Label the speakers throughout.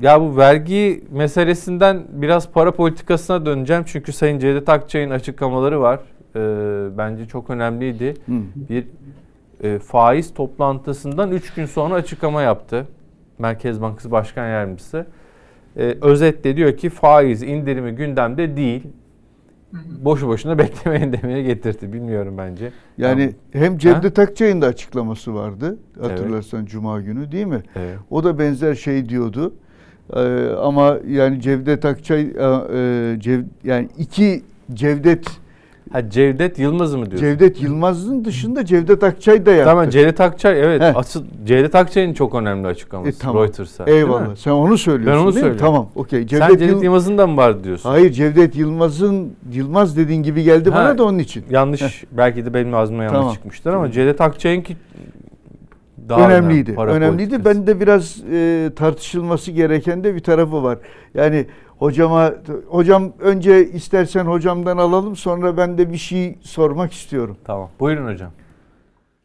Speaker 1: Ya bu vergi meselesinden biraz para politikasına döneceğim. Çünkü Sayın Cevdet Akçay'ın açıklamaları var. Ee, bence çok önemliydi.
Speaker 2: Hı.
Speaker 1: Bir e, faiz toplantısından 3 gün sonra açıklama yaptı. Merkez Bankası Başkan Yardımcısı. Ee, özetle diyor ki faiz indirimi gündemde değil. Boşu boşuna beklemeyin demeye getirdi. Bilmiyorum bence.
Speaker 2: Yani hem Cevdet Akçay'ın da açıklaması vardı.
Speaker 1: Evet.
Speaker 2: Hatırlarsan Cuma günü değil mi?
Speaker 1: Evet.
Speaker 2: O da benzer şey diyordu. Ee, ama yani Cevdet Akçay e, e, Cev, yani iki Cevdet
Speaker 1: Ha Cevdet Yılmaz'ı mı diyorsun?
Speaker 2: Cevdet Yılmaz'ın dışında Cevdet Akçay da yaptı.
Speaker 1: Tamam Cevdet Akçay evet.
Speaker 2: Heh.
Speaker 1: Asıl Cevdet Akçay'ın çok önemli açıklaması
Speaker 2: E, tamam.
Speaker 1: Reuters'a.
Speaker 2: Eyvallah. Sen onu söylüyorsun
Speaker 1: Ben onu söylüyorum.
Speaker 2: Tamam. Okey.
Speaker 1: Sen
Speaker 2: Cevdet,
Speaker 1: Cevdet
Speaker 2: Yıl-
Speaker 1: Yılmaz'ın da mı var diyorsun?
Speaker 2: Hayır Cevdet Yılmaz'ın Yılmaz dediğin gibi geldi
Speaker 1: Ha,
Speaker 2: bana da onun için.
Speaker 1: Yanlış belki de benim ağzıma yanlış
Speaker 2: Tamam.
Speaker 1: çıkmıştır ama Cevdet Akçay'ınki daha
Speaker 2: önemliydi.
Speaker 1: önemli,
Speaker 2: önemliydi.
Speaker 1: politikası.
Speaker 2: Ben de biraz e, tartışılması gereken de bir tarafı var. Yani hocama hocam önce istersen hocamdan alalım sonra ben de bir şey sormak istiyorum.
Speaker 1: Tamam. Buyurun hocam.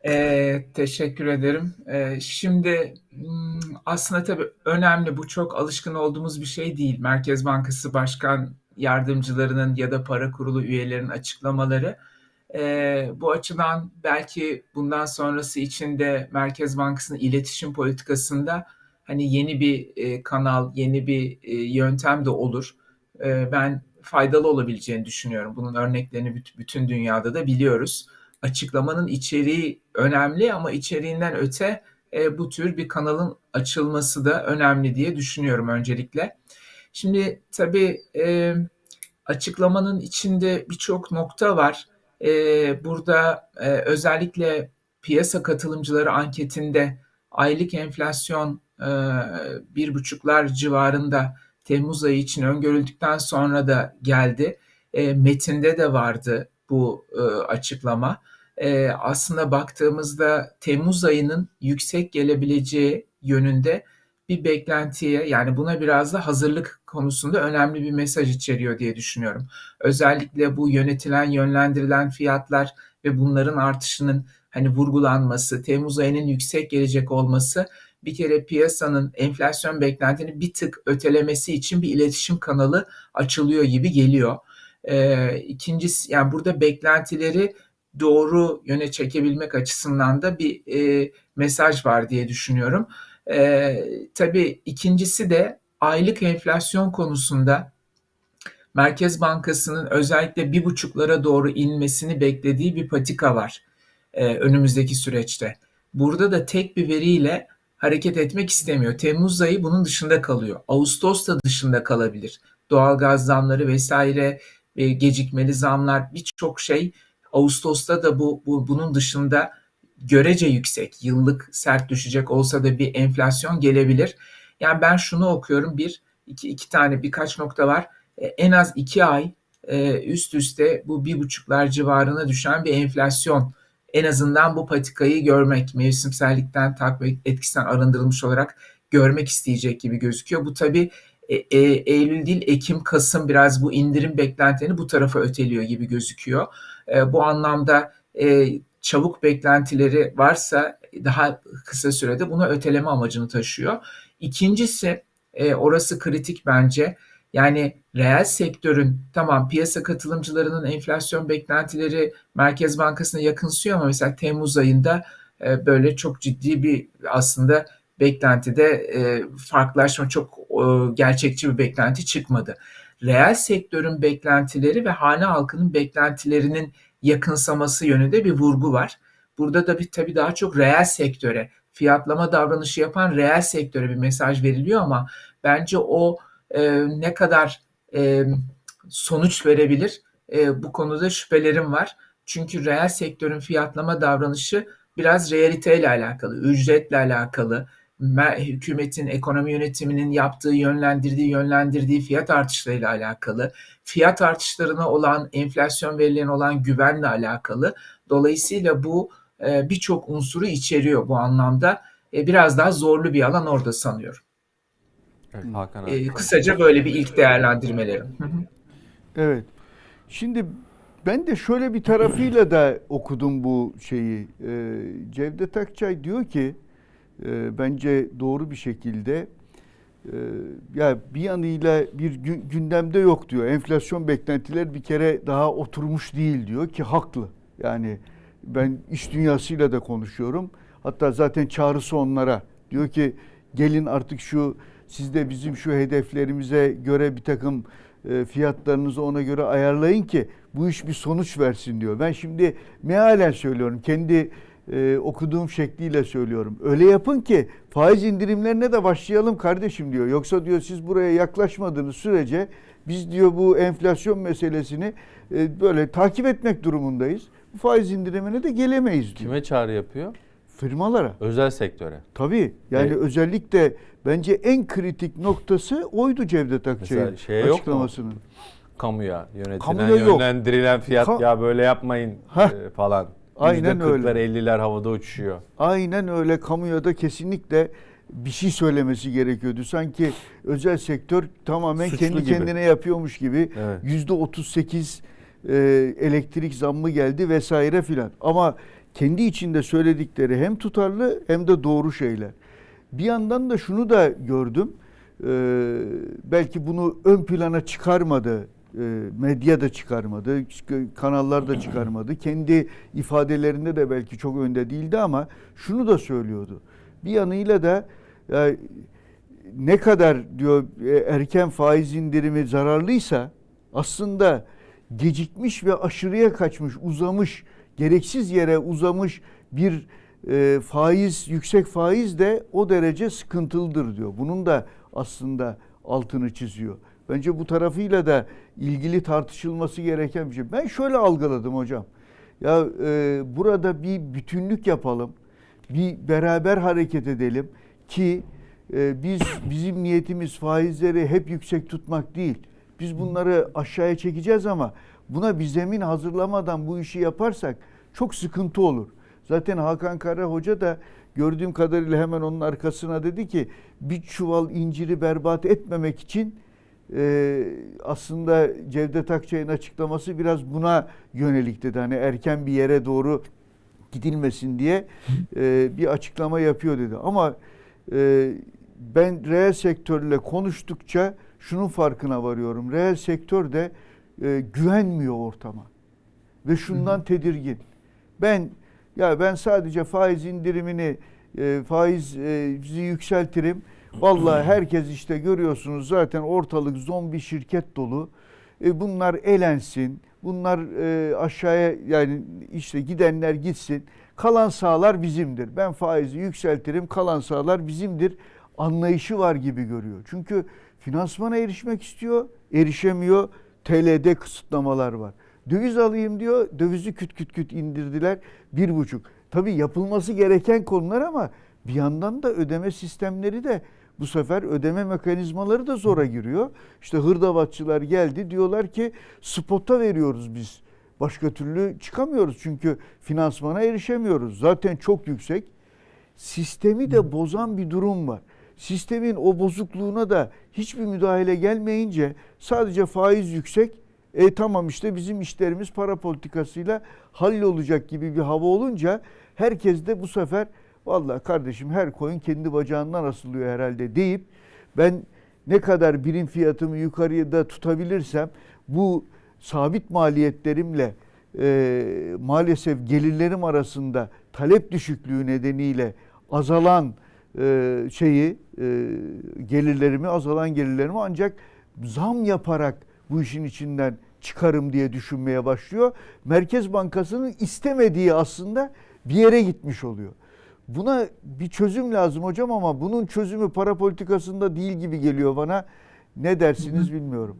Speaker 3: Ee, teşekkür ederim. Ee, şimdi hmm, aslında tabii önemli bu çok alışkın olduğumuz bir şey değil. Merkez Bankası Başkan Yardımcılarının ya da para kurulu üyelerinin açıklamaları. Ee, bu açıdan belki bundan sonrası için de Merkez Bankası'nın iletişim politikasında hani yeni bir e, kanal, yeni bir e, yöntem de olur. Ee, ben faydalı olabileceğini düşünüyorum. Bunun örneklerini büt- bütün dünyada da biliyoruz açıklamanın içeriği önemli ama içeriğinden öte e, bu tür bir kanalın açılması da önemli diye düşünüyorum öncelikle. Şimdi tabii e, açıklamanın içinde birçok nokta var. E, burada e, özellikle piyasa katılımcıları anketinde aylık enflasyon e, bir buçuklar civarında Temmuz ayı için öngörüldükten sonra da geldi. E, metinde de vardı bu e, açıklama. E, aslında baktığımızda Temmuz ayının yüksek gelebileceği yönünde bir beklentiye yani buna biraz da hazırlık konusunda önemli bir mesaj içeriyor diye düşünüyorum. Özellikle bu yönetilen, yönlendirilen fiyatlar ve bunların artışının hani vurgulanması, Temmuz ayının yüksek gelecek olması bir kere piyasanın enflasyon beklentini bir tık ötelemesi için bir iletişim kanalı açılıyor gibi geliyor. Ee, ikincisi yani burada beklentileri doğru yöne çekebilmek açısından da bir e, mesaj var diye düşünüyorum. E, tabii ikincisi de aylık enflasyon konusunda Merkez Bankası'nın özellikle bir buçuklara doğru inmesini beklediği bir patika var e, önümüzdeki süreçte. Burada da tek bir veriyle hareket etmek istemiyor. Temmuz ayı bunun dışında kalıyor. Ağustos da dışında kalabilir. Doğalgaz zamları vesaire, e, gecikmeli zamlar birçok şey Ağustos'ta da bu, bu bunun dışında görece yüksek, yıllık sert düşecek olsa da bir enflasyon gelebilir. Yani ben şunu okuyorum. Bir, iki, iki tane birkaç nokta var. E, en az iki ay e, üst üste bu bir buçuklar civarına düşen bir enflasyon. En azından bu patikayı görmek, mevsimsellikten, takip etkisinden arındırılmış olarak görmek isteyecek gibi gözüküyor. Bu tabii e, e, Eylül değil, Ekim, Kasım biraz bu indirim beklentilerini bu tarafa öteliyor gibi gözüküyor. E, bu anlamda e, çabuk beklentileri varsa daha kısa sürede buna öteleme amacını taşıyor. İkincisi, e, orası kritik bence. Yani reel sektörün tamam piyasa katılımcılarının enflasyon beklentileri Merkez Bankası'na yakınsıyor ama mesela Temmuz ayında e, böyle çok ciddi bir aslında beklentide e, farklılaşma çok e, gerçekçi bir beklenti çıkmadı. Reel sektörün beklentileri ve hane halkının beklentilerinin yakınsaması yönünde bir vurgu var. Burada da bir tabii daha çok reel sektöre, fiyatlama davranışı yapan reel sektöre bir mesaj veriliyor ama bence o e, ne kadar e, sonuç verebilir e, bu konuda şüphelerim var. Çünkü reel sektörün fiyatlama davranışı biraz realiteyle alakalı, ücretle alakalı, hükümetin ekonomi yönetiminin yaptığı, yönlendirdiği, yönlendirdiği fiyat artışlarıyla alakalı, fiyat artışlarına olan, enflasyon verilerine olan güvenle alakalı. Dolayısıyla bu e, birçok unsuru içeriyor bu anlamda. E, biraz daha zorlu bir alan orada sanıyorum.
Speaker 1: Evet, Hakan abi.
Speaker 3: E, kısaca böyle bir ilk değerlendirmelerim. Hı hı.
Speaker 2: Evet. Şimdi ben de şöyle bir tarafıyla da okudum bu şeyi. Cevdet Akçay diyor ki e, bence doğru bir şekilde e, ya bir yanıyla bir gü- gündemde yok diyor. Enflasyon beklentileri bir kere daha oturmuş değil diyor ki haklı. Yani ben iş dünyasıyla da konuşuyorum. Hatta zaten çağrısı onlara. Diyor ki gelin artık şu siz de bizim şu hedeflerimize göre bir takım e, fiyatlarınızı ona göre ayarlayın ki bu iş bir sonuç versin diyor. Ben şimdi mealen söylüyorum. Kendi e, okuduğum şekliyle söylüyorum. Öyle yapın ki faiz indirimlerine de başlayalım kardeşim diyor. Yoksa diyor siz buraya yaklaşmadığınız sürece biz diyor bu enflasyon meselesini e, böyle takip etmek durumundayız. Bu faiz indirimine de gelemeyiz diyor.
Speaker 1: Kime çağrı yapıyor?
Speaker 2: Firmalara.
Speaker 1: Özel sektöre.
Speaker 2: Tabii. Yani
Speaker 1: Evet.
Speaker 2: özellikle bence en kritik noktası oydu Cevdet Akçay'ın
Speaker 1: Mesela şeye yok mu?
Speaker 2: açıklamasının.
Speaker 1: Kamuya yönetilen,
Speaker 2: Kamuya yok.
Speaker 1: yönlendirilen fiyat
Speaker 2: Ka-
Speaker 1: ya böyle yapmayın e, falan.
Speaker 2: Aynen
Speaker 1: %40'lar,
Speaker 2: öyle.
Speaker 1: 50'ler havada uçuşuyor.
Speaker 2: Aynen öyle kamuya da kesinlikle bir şey söylemesi gerekiyordu. Sanki özel sektör tamamen
Speaker 1: Suçlu
Speaker 2: kendi
Speaker 1: gibi.
Speaker 2: kendine yapıyormuş gibi.
Speaker 1: Evet.
Speaker 2: Yüzde 38 e, elektrik zammı geldi vesaire filan. Ama kendi içinde söyledikleri hem tutarlı hem de doğru şeyler. Bir yandan da şunu da gördüm. E, belki bunu ön plana çıkarmadı. E, medya da çıkarmadı. Kanallar da çıkarmadı. Kendi ifadelerinde de belki çok önde değildi ama şunu da söylüyordu. Bir yanıyla da ya, ne kadar diyor e, erken faiz indirimi zararlıysa aslında gecikmiş ve aşırıya kaçmış, uzamış, gereksiz yere uzamış bir e, faiz, yüksek faiz de o derece sıkıntılıdır diyor. Bunun da aslında altını çiziyor. Bence bu tarafıyla da ilgili tartışılması gereken bir şey. Ben şöyle algıladım hocam. Ya e, burada bir bütünlük yapalım. Bir beraber hareket edelim ki e, biz bizim niyetimiz faizleri hep yüksek tutmak değil. Biz bunları aşağıya çekeceğiz ama buna bir zemin hazırlamadan bu işi yaparsak çok sıkıntı olur. Zaten Hakan Kara Hoca da gördüğüm kadarıyla hemen onun arkasına dedi ki bir çuval inciri berbat etmemek için e, aslında Cevdet Akçay'ın açıklaması biraz buna yönelik dedi. Hani erken bir yere doğru gidilmesin diye e, bir açıklama yapıyor dedi. Ama e, ben reel sektörle konuştukça şunun farkına varıyorum. Reel sektör de e, güvenmiyor ortama ve şundan tedirgin. Ben ya ben sadece faiz indirimini e, faizi yükseltirim. Vallahi herkes işte görüyorsunuz zaten ortalık zombi şirket dolu. E, bunlar elensin. Bunlar e, aşağıya yani işte gidenler gitsin. Kalan sağlar bizimdir. Ben faizi yükseltirim. Kalan sağlar bizimdir. Anlayışı var gibi görüyor. Çünkü finansmana erişmek istiyor. Erişemiyor. TL'de kısıtlamalar var. Döviz alayım diyor. Dövizi küt küt küt indirdiler. Bir buçuk. Tabii yapılması gereken konular ama bir yandan da ödeme sistemleri de bu sefer ödeme mekanizmaları da zora giriyor. İşte hırdavatçılar geldi diyorlar ki spota veriyoruz biz. Başka türlü çıkamıyoruz çünkü finansmana erişemiyoruz. Zaten çok yüksek. Sistemi de bozan bir durum var. Sistemin o bozukluğuna da hiçbir müdahale gelmeyince sadece faiz yüksek. E tamam işte bizim işlerimiz para politikasıyla hallolacak gibi bir hava olunca herkes de bu sefer Vallahi kardeşim her koyun kendi bacağından asılıyor herhalde deyip ben ne kadar birim fiyatımı yukarıya da tutabilirsem bu sabit maliyetlerimle e, maalesef gelirlerim arasında talep düşüklüğü nedeniyle azalan e, şeyi e, gelirlerimi azalan gelirlerimi ancak zam yaparak bu işin içinden çıkarım diye düşünmeye başlıyor. Merkez Bankası'nın istemediği aslında bir yere gitmiş oluyor. Buna bir çözüm lazım hocam ama bunun çözümü para politikasında değil gibi geliyor bana. Ne dersiniz bilmiyorum.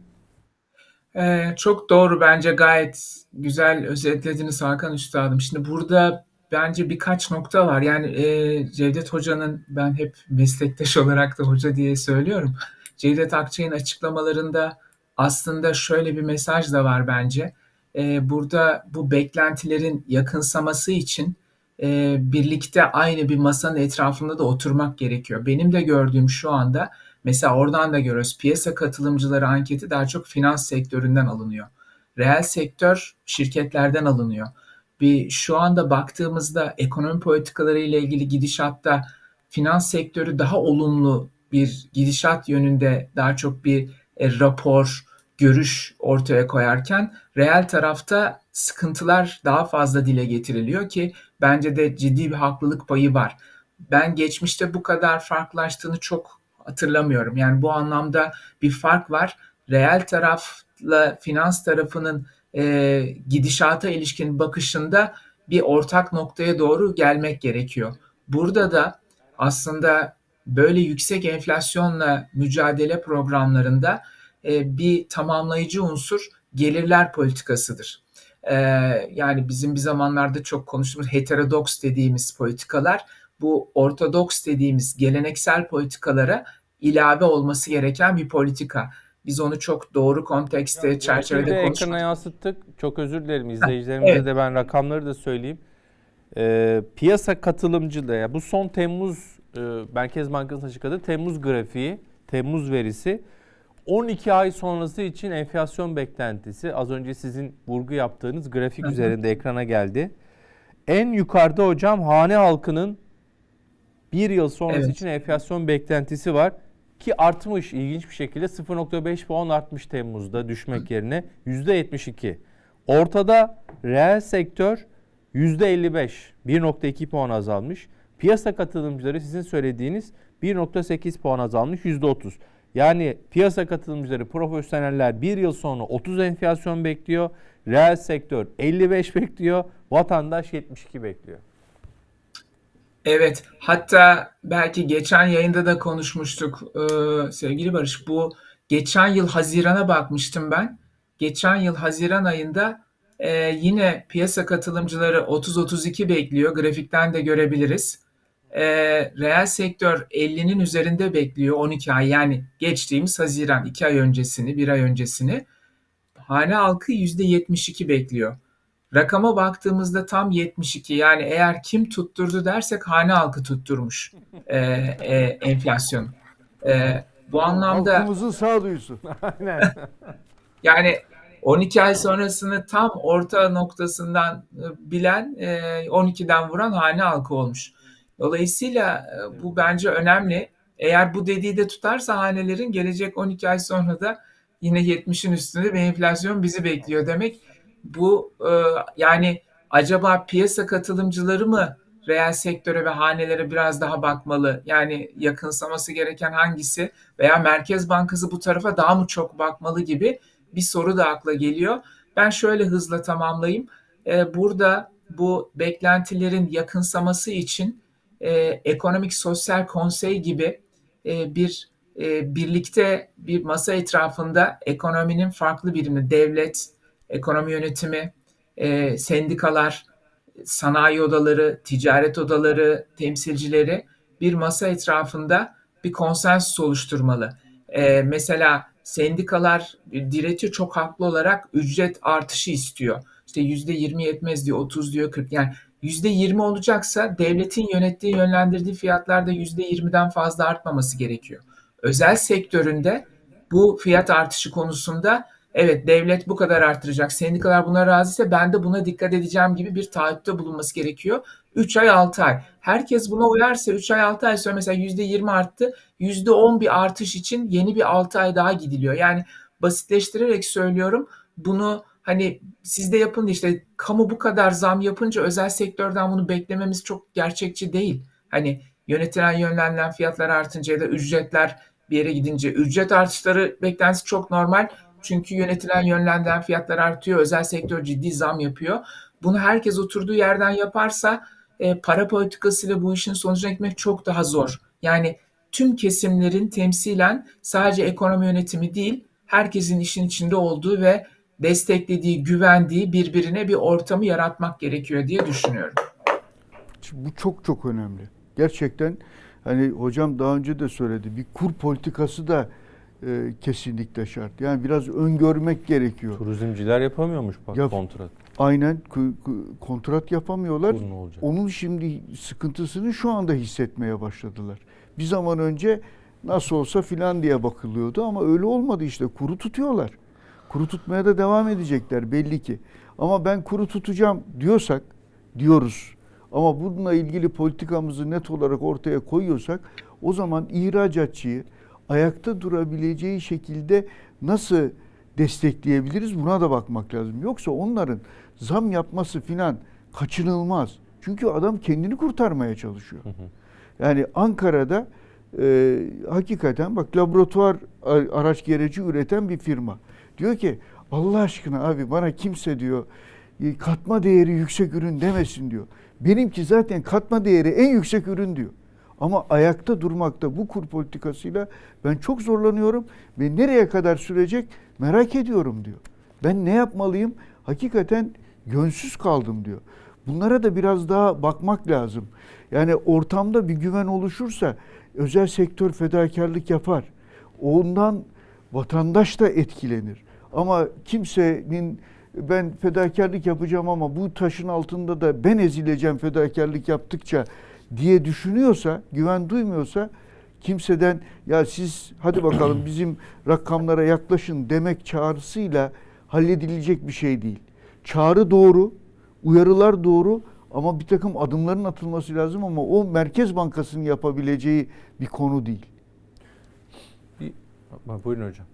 Speaker 3: Ee, çok doğru bence gayet güzel özetlediniz Hakan Üstadım. Şimdi burada bence birkaç nokta var. Yani e, Cevdet Hoca'nın ben hep meslektaş olarak da hoca diye söylüyorum. Cevdet Akçay'ın açıklamalarında aslında şöyle bir mesaj da var bence. E, burada bu beklentilerin yakınsaması için e, birlikte aynı bir masanın etrafında da oturmak gerekiyor. Benim de gördüğüm şu anda mesela oradan da görüyoruz piyasa katılımcıları anketi daha çok finans sektöründen alınıyor. Reel sektör şirketlerden alınıyor. Bir şu anda baktığımızda ekonomi politikaları ile ilgili gidişatta finans sektörü daha olumlu bir gidişat yönünde daha çok bir e, rapor, görüş ortaya koyarken reel tarafta sıkıntılar daha fazla dile getiriliyor ki bence de ciddi bir haklılık payı var. Ben geçmişte bu kadar farklılaştığını çok hatırlamıyorum. Yani bu anlamda bir fark var. Reel tarafla finans tarafının e, gidişata ilişkin bakışında bir ortak noktaya doğru gelmek gerekiyor. Burada da aslında böyle yüksek enflasyonla mücadele programlarında e, bir tamamlayıcı unsur gelirler politikasıdır. E, yani bizim bir zamanlarda çok konuştuğumuz heterodoks dediğimiz politikalar bu ortodoks dediğimiz geleneksel politikalara ilave olması gereken bir politika. Biz onu çok doğru kontekste,
Speaker 1: de
Speaker 3: çerçevede
Speaker 1: ekrana
Speaker 3: konuştuk.
Speaker 1: yansıttık. Çok özür dilerim izleyicilerimize
Speaker 3: evet.
Speaker 1: de ben rakamları da söyleyeyim. Ee, piyasa katılımcılığı ya bu son Temmuz e, Merkez Bankası'nın açıkladığı Temmuz grafiği, Temmuz verisi 12 ay sonrası için enflasyon beklentisi az önce sizin vurgu yaptığınız grafik üzerinde ekrana geldi. En yukarıda hocam hane halkının bir yıl sonrası
Speaker 3: Evet.
Speaker 1: için enflasyon beklentisi var ki artmış ilginç bir şekilde 0.5 puan artmış Temmuz'da düşmek yerine %72. Ortada reel sektör %55 1.2 puan azalmış. Piyasa katılımcıları sizin söylediğiniz 1.8 puan azalmış %30. Yani piyasa katılımcıları profesyoneller bir yıl sonra 30 enflasyon bekliyor. Reel sektör 55 bekliyor. Vatandaş 72 bekliyor.
Speaker 3: Evet, hatta belki geçen yayında da konuşmuştuk ee, sevgili Barış. Bu geçen yıl Haziran'a bakmıştım ben. Geçen yıl Haziran ayında e, yine piyasa katılımcıları 30-32 bekliyor. Grafikten de görebiliriz. E, reel sektör 50'nin üzerinde bekliyor 12 ay. Yani geçtiğimiz Haziran 2 ay öncesini, 1 ay öncesini. Hane halkı %72 bekliyor. Rakama baktığımızda tam 72 yani eğer kim tutturdu dersek hane halkı tutturmuş e, e, enflasyonu. E, bu anlamda
Speaker 2: Halkımızın sağduyusu.
Speaker 1: Aynen.
Speaker 3: yani 12 ay sonrasını tam orta noktasından e, bilen e, 12'den vuran hane halkı olmuş. Dolayısıyla e, bu bence önemli. Eğer bu dediği de tutarsa hanelerin gelecek 12 ay sonra da yine 70'in üstünde bir enflasyon bizi bekliyor demek. Bu e, yani acaba piyasa katılımcıları mı reel sektöre ve hanelere biraz daha bakmalı? Yani yakınsaması gereken hangisi veya Merkez Bankası bu tarafa daha mı çok bakmalı gibi bir soru da akla geliyor. Ben şöyle hızla tamamlayayım. E, burada bu beklentilerin yakınsaması için e, ekonomik sosyal konsey gibi e, bir e, birlikte bir masa etrafında ekonominin farklı birimi, devlet, ekonomi yönetimi, e, sendikalar, sanayi odaları, ticaret odaları, temsilcileri bir masa etrafında bir konsensus oluşturmalı. E, mesela sendikalar diretiyor çok haklı olarak ücret artışı istiyor. İşte yüzde yirmi yetmez diyor, 30 diyor, 40 yani yüzde yirmi olacaksa devletin yönettiği, yönlendirdiği fiyatlarda yüzde yirmiden fazla artmaması gerekiyor. Özel sektöründe bu fiyat artışı konusunda evet devlet bu kadar arttıracak, sendikalar buna razıysa ben de buna dikkat edeceğim gibi bir taahhütte bulunması gerekiyor. 3 ay 6 ay. Herkes buna uyarsa 3 ay 6 ay sonra mesela %20 arttı. %10 bir artış için yeni bir 6 ay daha gidiliyor. Yani basitleştirerek söylüyorum bunu hani siz de yapın işte kamu bu kadar zam yapınca özel sektörden bunu beklememiz çok gerçekçi değil. Hani yönetilen yönlenilen fiyatlar artınca ya da ücretler bir yere gidince ücret artışları beklentisi çok normal. Çünkü yönetilen yönlendirilen fiyatlar artıyor. Özel sektör ciddi zam yapıyor. Bunu herkes oturduğu yerden yaparsa e, para politikasıyla bu işin sonucuna gitmek çok daha zor. Yani tüm kesimlerin temsilen sadece ekonomi yönetimi değil, herkesin işin içinde olduğu ve desteklediği, güvendiği birbirine bir ortamı yaratmak gerekiyor diye düşünüyorum.
Speaker 2: Bu çok çok önemli. Gerçekten hani hocam daha önce de söyledi. Bir kur politikası da e, kesinlikle şart. Yani biraz öngörmek gerekiyor.
Speaker 1: Turizmciler yapamıyormuş bak
Speaker 2: Yap-
Speaker 1: kontrat.
Speaker 2: Aynen kontrat yapamıyorlar.
Speaker 1: Kur ne olacak?
Speaker 2: Onun şimdi sıkıntısını şu anda hissetmeye başladılar. Bir zaman önce nasıl olsa filan diye bakılıyordu ama öyle olmadı işte. Kuru tutuyorlar. Kuru tutmaya da devam edecekler belli ki. Ama ben kuru tutacağım diyorsak diyoruz. Ama bununla ilgili politikamızı net olarak ortaya koyuyorsak O zaman ihracatçıyı ayakta durabileceği şekilde nasıl destekleyebiliriz buna da bakmak lazım. Yoksa onların zam yapması filan kaçınılmaz. Çünkü adam kendini kurtarmaya çalışıyor. Yani Ankara'da e, hakikaten bak laboratuvar araç gereci üreten bir firma. Diyor ki Allah aşkına abi bana kimse diyor e, katma değeri yüksek ürün demesin diyor. Benimki zaten katma değeri en yüksek ürün diyor. Ama ayakta durmakta bu kur politikasıyla ben çok zorlanıyorum ve nereye kadar sürecek merak ediyorum diyor. Ben ne yapmalıyım? Hakikaten yönsüz kaldım diyor. Bunlara da biraz daha bakmak lazım. Yani ortamda bir güven oluşursa özel sektör fedakarlık yapar. Ondan vatandaş da etkilenir. Ama kimsenin ben fedakarlık yapacağım ama bu taşın altında da ben ezileceğim fedakarlık yaptıkça diye düşünüyorsa, güven duymuyorsa kimseden ya siz hadi bakalım bizim rakamlara yaklaşın demek çağrısıyla halledilecek bir şey değil. Çağrı doğru, uyarılar doğru ama bir takım adımların atılması lazım ama o Merkez Bankası'nın yapabileceği bir konu değil.
Speaker 1: Ha, Buyurun hocam.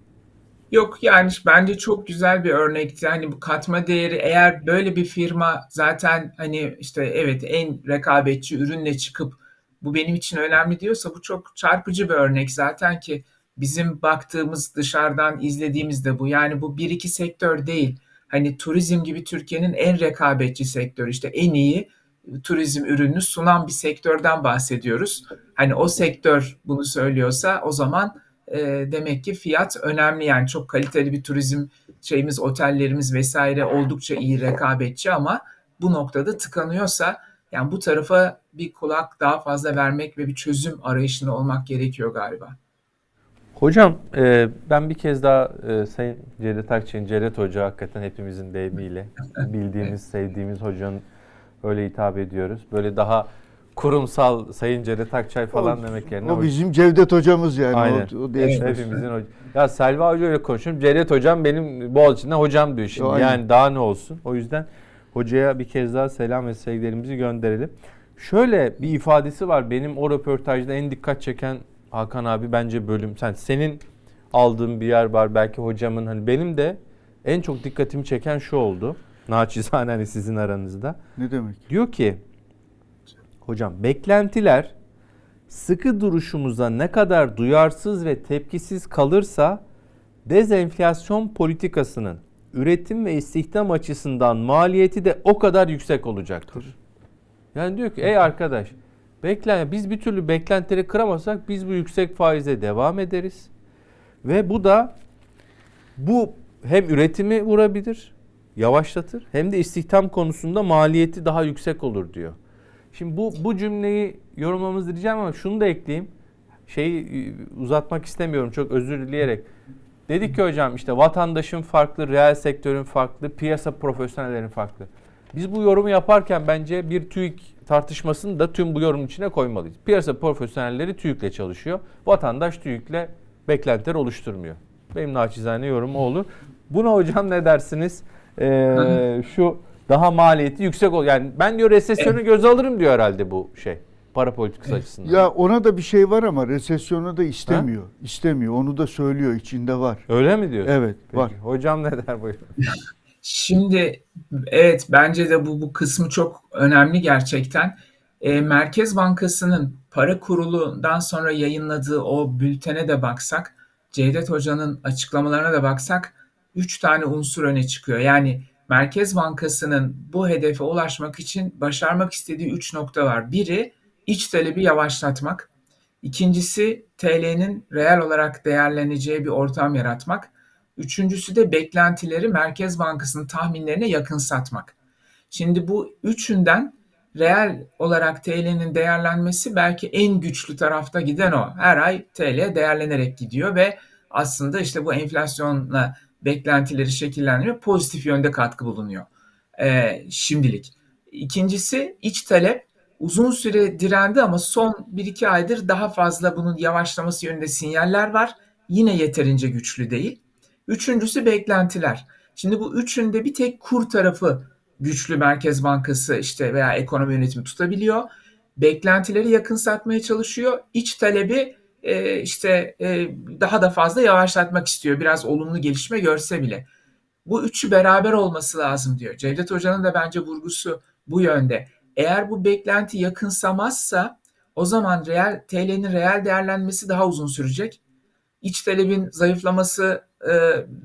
Speaker 3: Yok yani bence çok güzel bir örnekti. Hani bu katma değeri eğer böyle bir firma zaten hani işte evet en rekabetçi ürünle çıkıp bu benim için önemli diyorsa bu çok çarpıcı bir örnek zaten ki bizim baktığımız dışarıdan izlediğimiz de bu. Yani bu bir iki sektör değil. Hani turizm gibi Türkiye'nin en rekabetçi sektörü işte en iyi turizm ürünü sunan bir sektörden bahsediyoruz. Hani o sektör bunu söylüyorsa o zaman e, demek ki fiyat önemli yani çok kaliteli bir turizm şeyimiz otellerimiz vesaire oldukça iyi rekabetçi ama bu noktada tıkanıyorsa yani bu tarafa bir kulak daha fazla vermek ve bir çözüm arayışında olmak gerekiyor galiba.
Speaker 1: Hocam e, ben bir kez daha e, Sayın Cevdet Akçay'ın, Cevdet Hoca hakikaten hepimizin deyimiyle bildiğimiz, sevdiğimiz hocanın öyle hitap ediyoruz. Böyle daha kurumsal Sayın Cevdet Akçay falan
Speaker 2: O-
Speaker 1: demek yerine
Speaker 2: O bizim Cevdet hocamız yani.
Speaker 1: Aynen.
Speaker 2: O, o değişmez.
Speaker 1: hepimizin hoca. Ya Selva Hoca öyle konuşuyorum. Cevdet Hocam benim Boğaziçi'nden hocam diyor şimdi.
Speaker 2: Aynen.
Speaker 1: Yani daha ne olsun. O yüzden hocaya bir kez daha selam ve sevgilerimizi gönderelim. Şöyle bir ifadesi var. Benim o röportajda en dikkat çeken Hakan abi bence bölüm. Sen senin aldığın bir yer var belki hocamın hani benim de en çok dikkatimi çeken şu oldu. Naçizane hani sizin aranızda.
Speaker 2: Ne demek?
Speaker 1: Diyor ki hocam beklentiler sıkı duruşumuza ne kadar duyarsız ve tepkisiz kalırsa dezenflasyon politikasının üretim ve istihdam açısından maliyeti de o kadar yüksek olacaktır. Yani diyor ki ey arkadaş beklen biz bir türlü beklentileri kıramazsak biz bu yüksek faize devam ederiz. Ve bu da bu hem üretimi vurabilir, yavaşlatır hem de istihdam konusunda maliyeti daha yüksek olur diyor. Şimdi bu bu cümleyi yorumlamamızı diyeceğim ama şunu da ekleyeyim. Şeyi e, uzatmak istemiyorum çok özür dileyerek. Dedik ki hocam işte vatandaşın farklı, reel sektörün farklı, piyasa profesyonellerin farklı. Biz bu yorumu yaparken bence bir TÜİK tartışmasını da tüm bu yorumun içine koymalıyız. Piyasa profesyonelleri TÜİK'le çalışıyor. Vatandaş TÜİK'le beklentiler oluşturmuyor. Benim naçizane yorumu olur. Buna hocam ne dersiniz? Ee, şu daha maliyeti yüksek ol. Yani ben diyor resesyonu göze alırım diyor herhalde bu şey. Para politikası açısından.
Speaker 2: Ya ona da bir şey var ama resesyonu da istemiyor. İstemiyor. Onu da söylüyor. içinde var.
Speaker 1: Öyle mi diyorsun?
Speaker 2: Evet,
Speaker 1: Peki.
Speaker 2: var.
Speaker 1: Hocam ne der buyurun.
Speaker 3: Şimdi evet bence de bu bu kısmı çok önemli gerçekten. E, Merkez Bankası'nın para kurulundan sonra yayınladığı o bültene de baksak, Cevdet Hoca'nın açıklamalarına da baksak, üç tane unsur öne çıkıyor. Yani Merkez Bankası'nın bu hedefe ulaşmak için başarmak istediği üç nokta var. Biri iç talebi yavaşlatmak. İkincisi TL'nin reel olarak değerleneceği bir ortam yaratmak. Üçüncüsü de beklentileri Merkez Bankası'nın tahminlerine yakın satmak. Şimdi bu üçünden reel olarak TL'nin değerlenmesi belki en güçlü tarafta giden o. Her ay TL değerlenerek gidiyor ve aslında işte bu enflasyonla beklentileri şekillendiriyor. Pozitif yönde katkı bulunuyor ee, şimdilik. İkincisi iç talep uzun süre direndi ama son 1-2 aydır daha fazla bunun yavaşlaması yönünde sinyaller var. Yine yeterince güçlü değil. Üçüncüsü beklentiler. Şimdi bu üçünde bir tek kur tarafı güçlü Merkez Bankası işte veya ekonomi yönetimi tutabiliyor. beklentileri yakınsatmaya çalışıyor. İç talebi e, işte e, daha da fazla yavaşlatmak istiyor. Biraz olumlu gelişme görse bile. Bu üçü beraber olması lazım diyor. Cevdet Hoca'nın da bence vurgusu bu yönde. Eğer bu beklenti yakınsamazsa o zaman reel TL'nin reel değerlenmesi daha uzun sürecek. İç talebin zayıflaması e,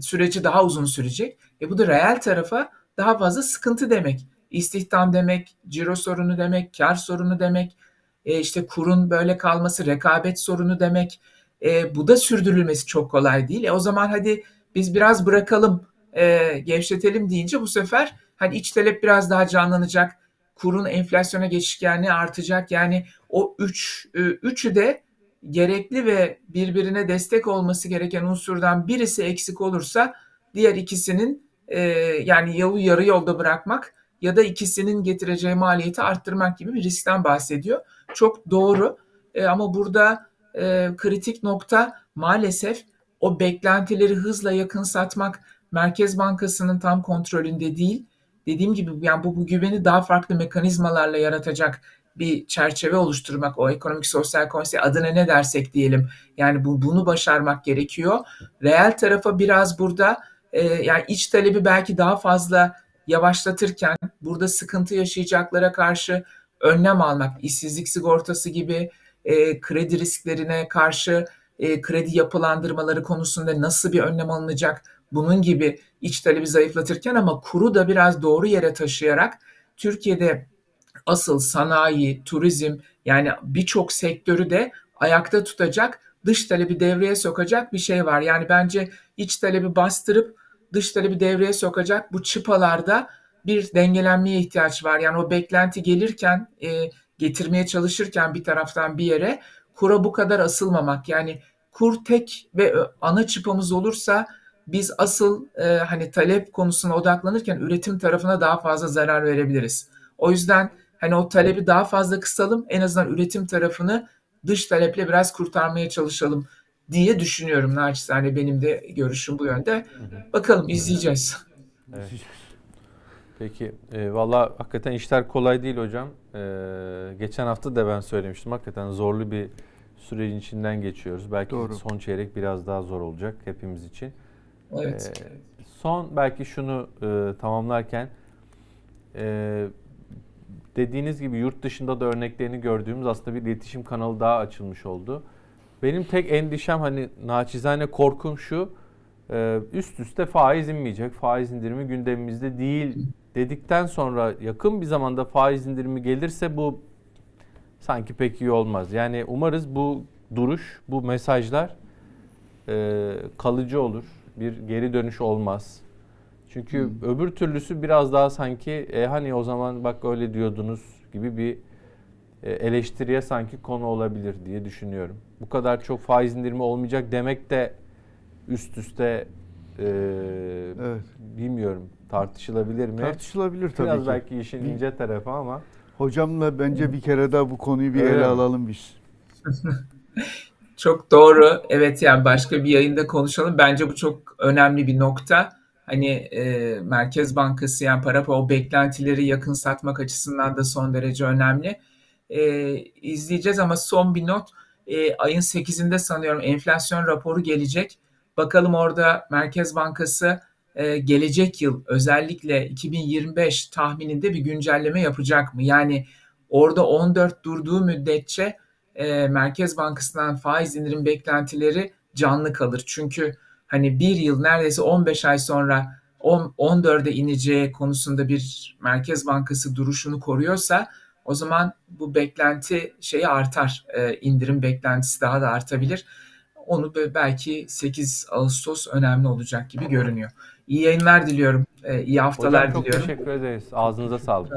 Speaker 3: süreci daha uzun sürecek. E bu da reel tarafa daha fazla sıkıntı demek. İstihdam demek, ciro sorunu demek, kar sorunu demek, e, işte kurun böyle kalması, rekabet sorunu demek. E, bu da sürdürülmesi çok kolay değil. E, o zaman hadi biz biraz bırakalım, e, gevşetelim deyince bu sefer hani iç talep biraz daha canlanacak. Kurun enflasyona geçişkenliği artacak. Yani o üç, e, üçü de gerekli ve birbirine destek olması gereken unsurdan birisi eksik olursa diğer ikisinin e, yani yolu yarı yolda bırakmak ya da ikisinin getireceği maliyeti arttırmak gibi bir riskten bahsediyor. Çok doğru E, ama burada e, kritik nokta maalesef o beklentileri hızla yakın satmak Merkez Bankası'nın tam kontrolünde değil. Dediğim gibi yani bu, bu güveni daha farklı mekanizmalarla yaratacak bir çerçeve oluşturmak, o ekonomik sosyal konsey adına ne dersek diyelim. Yani bu bunu başarmak gerekiyor. Reel tarafa biraz burada e, yani iç talebi belki daha fazla yavaşlatırken burada sıkıntı yaşayacaklara karşı önlem almak, işsizlik sigortası gibi e, kredi risklerine karşı e, kredi yapılandırmaları konusunda nasıl bir önlem alınacak bunun gibi iç talebi zayıflatırken ama kuru da biraz doğru yere taşıyarak Türkiye'de asıl sanayi, turizm yani birçok sektörü de ayakta tutacak, dış talebi devreye sokacak bir şey var. Yani bence iç talebi bastırıp dış talebi devreye sokacak bu çıpalarda bir dengelenmeye ihtiyaç var. Yani o beklenti gelirken, e, getirmeye çalışırken bir taraftan bir yere kura bu kadar asılmamak. Yani kur tek ve ana çıpamız olursa biz asıl e, hani talep konusuna odaklanırken üretim tarafına daha fazla zarar verebiliriz. O yüzden hani o talebi daha fazla kısalım, en azından üretim tarafını dış taleple biraz kurtarmaya çalışalım diye düşünüyorum naçizane benim de görüşüm bu yönde. Bakalım izleyeceğiz.
Speaker 1: Evet. Peki, e, valla hakikaten işler kolay değil hocam. E, geçen hafta da ben söylemiştim. Hakikaten zorlu bir sürecin içinden geçiyoruz. Belki
Speaker 2: Doğru.
Speaker 1: son çeyrek biraz daha zor olacak hepimiz için.
Speaker 3: Evet.
Speaker 1: E, son belki şunu e, tamamlarken e, dediğiniz gibi yurt dışında da örneklerini gördüğümüz aslında bir iletişim kanalı daha açılmış oldu. Benim tek endişem hani naçizane korkum şu e, üst üste faiz inmeyecek. Faiz indirimi gündemimizde değil dedikten sonra yakın bir zamanda faiz indirimi gelirse bu sanki pek iyi olmaz. Yani umarız bu duruş, bu mesajlar e, kalıcı olur. Bir geri dönüş olmaz. Çünkü öbür türlüsü biraz daha sanki e, hani o zaman bak öyle diyordunuz gibi bir e, eleştiriye sanki konu olabilir diye düşünüyorum. Bu kadar çok faiz indirimi olmayacak demek de üst üste e,
Speaker 2: Evet.
Speaker 1: bilmiyorum tartışılabilir mi?
Speaker 2: Tartışılabilir tabii
Speaker 1: Biraz
Speaker 2: ki.
Speaker 1: belki işin
Speaker 2: Bir-
Speaker 1: ince tarafı ama
Speaker 2: Hocamla bence bir kere daha bu konuyu bir
Speaker 1: Öyle
Speaker 2: ele
Speaker 1: mi?
Speaker 2: alalım biz.
Speaker 3: Çok doğru. Evet yani başka bir yayında konuşalım. Bence bu çok önemli bir nokta. Hani e, Merkez Bankası yani para o beklentileri yakın satmak açısından da son derece önemli. E, izleyeceğiz ama son bir not. E, ayın 8'inde sanıyorum enflasyon raporu gelecek. Bakalım orada Merkez Bankası e, gelecek yıl özellikle 2025 tahmininde bir güncelleme yapacak mı? Yani orada 14 durduğu müddetçe e, Merkez Bankası'ndan faiz indirim beklentileri canlı kalır. Çünkü hani bir yıl neredeyse 15 ay sonra 10, 14'e ineceği konusunda bir Merkez Bankası duruşunu koruyorsa o zaman bu beklenti şeyi artar. E, indirim beklentisi daha da artabilir. Onu be- belki 8 Ağustos önemli olacak gibi görünüyor. İyi yayınlar diliyorum. E, iyi haftalar
Speaker 1: hocam çok
Speaker 3: diliyorum.
Speaker 1: teşekkür ederiz. Ağzınıza sağlık.